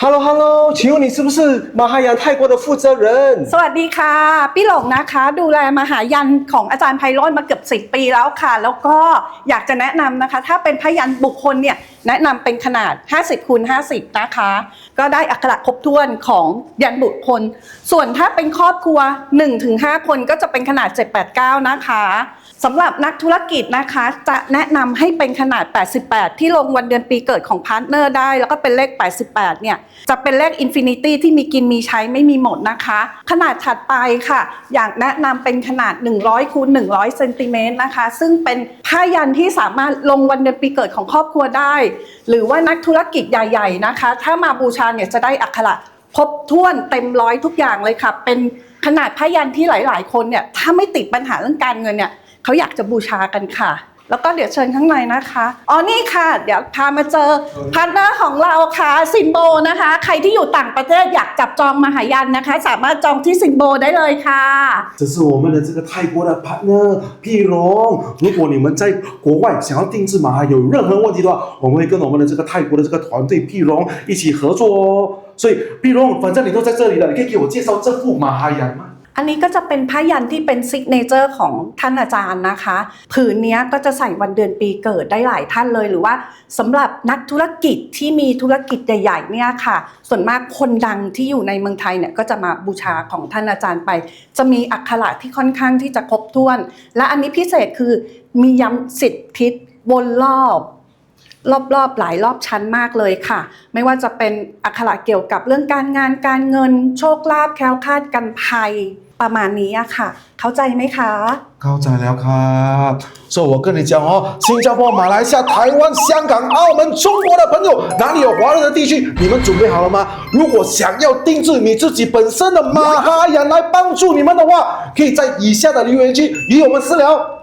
Hello Hello，请问你是不是马哈洋泰国的负责人？ สวัสดีค่ะ พี่หลงนะคะ ดูแลมหายันของอาจารย์ไพโรจน์มาเกือบ10 ปีแล้วค่ะ แล้วก็อยากจะแนะนำนะคะ ถ้าเป็นพยันบุคคลเนี่ย แนะนำเป็นขนาด 50คูณ50 นะคะ ก็ได้อักขระครบถ้วนของยันบุคคล ส่วนถ้าเป็นครอบครัว 1-5 คนก็จะเป็นขนาด 789 นะคะสำหรับนักธุรกิจนะคะจะแนะนำให้เป็นขนาด 88 ที่ลงวันเดือนปีเกิดของพาร์ทเนอร์ได้ แล้วก็เป็นเลข 88 เนี่ย จะเป็นเลขอินฟินิตี้ที่มีกินมีใช้ไม่มีหมดนะคะ ขนาดถัดไปค่ะ อยากแนะนำเป็นขนาด 100คูณ100เซนติเมตรนะคะ ซึ่งเป็นผ้ายันที่สามารถลงวันเดือนปีเกิดของครอบครัวได้หรือว่านักธุรกิจใหญ่ ๆนะคะ ถ้ามาบูชาเนี่ยจะได้อักขระครบถ้วนเต็มร้อยทุกอย่างเลยค่ะ เป็นขนาดผ้ายันที่หลาย ๆ คนเนี่ยถ้าไม่ติดปัญหาเรื่องการเงินเนี่ยเขาอยากจะบูชากันค่ะ แล้วก็เดี๋ยวเชิญข้างในนะคะ อ๋อ นี่ค่ะ เดี๋ยวพามาเจอพาร์ทเนอร์ของเราค่ะซิมโบนะคะ ใครที่อยู่ต่างประเทศอยากจับจองมหายันนะคะ สามารถจองที่ซิมโบได้เลยค่ะ 这是我们的这个泰国的 partner 碧荣。如果你们在国外想要定制马哈有任何问题的话，我们会跟我们的这个泰国的这个团队碧荣一起合作哦。所以碧荣，反正你都在这里了，你可以给我介绍这副马哈羊吗？ อันนี้ก็จะเป็นผ้ายันที่เป็นซิกเนเจอร์ของท่านอาจารย์นะคะ ผืนนี้ก็จะใส่วันเดือนปีเกิดได้หลายท่านเลยหรือว่าสำหรับนักธุรกิจที่มีธุรกิจใหญ่ๆเนี่ยค่ะ ส่วนมากคนดังที่อยู่ในเมืองไทยเนี่ยก็จะมาบูชาของท่านอาจารย์ไป จะมีอักขระที่ค่อนข้างที่จะครบถ้วน และอันนี้พิเศษคือมีย้ำสิบทิศวนรอบ รอบๆหลายรอบชั้นมากเลยค่ะ ไม่ว่าจะเป็นอักขระเกี่ยวกับเรื่องการงานการเงิน โชคลาภแคล้วคลาดกันภัยประมาณนี้อะค่ะ เข้าใจไหมคะ 高仔了卡，所以我跟你讲哦，新加坡、马来西亚、台湾、香港、澳门、中国的朋友，哪里有华人的地区，你们准备好了吗？如果想要定制你自己本身的马哈羊来帮助你们的话，可以在以下的留言区与我们私聊。